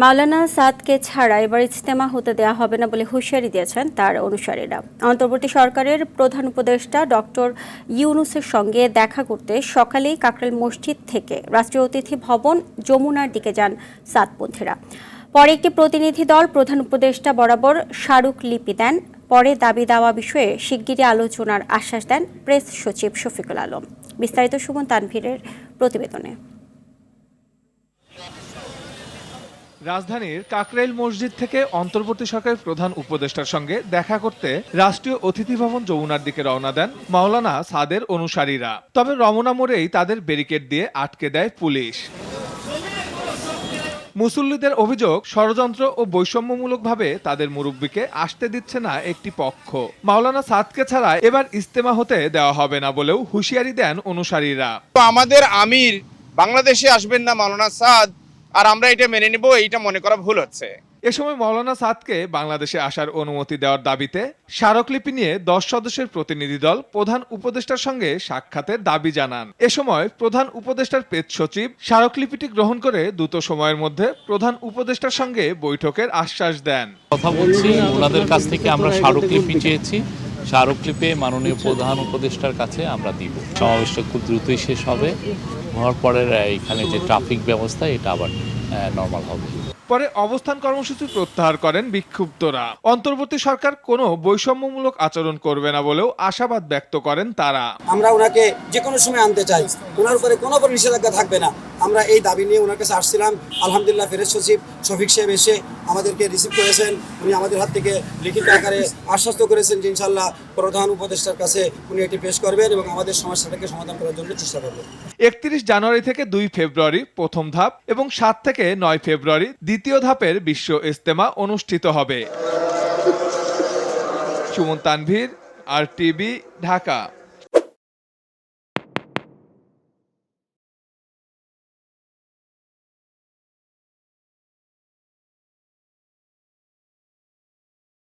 মাওলানা সাদকে ছাড়া এবার ইজতেমা হতে দেওয়া হবে না বলে হুঁশিয়ারি দিয়েছেন তার অনুসারীরা। অন্তর্বর্তী সরকারের প্রধান উপদেষ্টা ডক্টর ইউনুসের সঙ্গে দেখা করতে সকালেই কাকরাইল মসজিদ থেকে রাষ্ট্রীয় অতিথি ভবন যমুনার দিকে যান সাতপন্থীরা। পরে একটি প্রতিনিধি দল প্রধান উপদেষ্টা বরাবর স্মারকলিপি দেন। পরে দাবি দেওয়া বিষয়ে শিগগিরই আলোচনার আশ্বাস দেন প্রেস সচিব শফিকুল আলম। বিস্তারিত সুমন তানভীরের প্রতিবেদনে। রাজধানীর কাকরাইল মসজিদ থেকে অন্তর্বর্তী সরকারের প্রধান উপদেষ্টার সঙ্গে দেখা করতে রাষ্ট্রীয় অতিথি ভবন যমুনার দিকে রওনা দেন মাওলানা সাদের অনুসারীরা। তবে রমনা মোড়েই তাদের ব্যারিকেড দিয়ে আটকে দেয় পুলিশ। মুসল্লিদের অভিযোগ, ষড়যন্ত্র ও বৈষম্যমূলকভাবে তাদের মুরব্বীকে আসতে দিচ্ছে না একটি পক্ষ। মাওলানা সাদকে ছাড়া এবার ইস্তেমা হতে দেওয়া হবে না বলেও হুঁশিয়ারি দেন অনুসারীরা। আমাদের আমির বাংলাদেশে আসবেন না মাওলানা সাদ আর আমরা এটা মেনে নেব এইটা মনে করা ভুল হচ্ছে। এ সময় মৌলানা সাদকে বাংলাদেশে আসার অনুমতি দেওয়ার দাবিতে স্মারকলিপি নিয়ে দশ সদস্যের প্রতিনিধি দল প্রধান উপদেষ্টার সঙ্গে সাক্ষাতের দাবি জানান। এ সময় প্রধান উপদেষ্টার পেজ সচিব স্মারকলিপিটি গ্রহণ করে দ্রুত সময়ের মধ্যে প্রধান উপদেষ্টার সঙ্গে বৈঠকের আশ্বাস দেন। কথা বলছি ওনাদের কাছ থেকে আমরা স্মারকলিপি চেয়েছি। স্মারকলিপে মাননীয় প্রধান উপদেষ্টার কাছে আমরা দিব। সমাবেশটা খুব দ্রুতই শেষ হবে। হওয়ার পরে এখানে যে ট্রাফিক ব্যবস্থা এটা আবার নর্মাল হবে। পরে অবস্থান কর্মসূচি প্রত্যাহার করেন বিক্ষুব্ধরা। অন্তর্বর্তী সরকার কোনো বৈষম্যমূলক আচরণ করবে না বলেও আশাবাদ ব্যক্ত করেন তারা। আমরা ওনাকে যে কোনো সময় আনতে চাই। ওনার উপরে কোনো নিষেধাজ্ঞা থাকবে না। আমরা এই দাবি নিয়ে ওনার কাছে আসছিলাম। আলহামদুলিল্লাহ ফেরেজ সচিব শফিক সাহেব এসে আমাদেরকে রিসিভ করেছেন। উনি আমাদের হাত থেকে লিখিত আকারে আশ্বস্ত করেছেন যে ইনশাল্লাহ প্রধান উপদেষ্টার কাছে উনি এটি পেশ করবেন এবং আমাদের সমস্যাটাকে সমাধান করার জন্য চেষ্টা করবেন। একত্রিশ জানুয়ারি থেকে দুই ফেব্রুয়ারি প্রথম ধাপ এবং সাত থেকে নয় ফেব্রুয়ারি দ্বিতীয় ধাপের বিশ্ব ইস্তেমা অনুষ্ঠিত হবে। Suman Tanvir, R TV, Dhaka.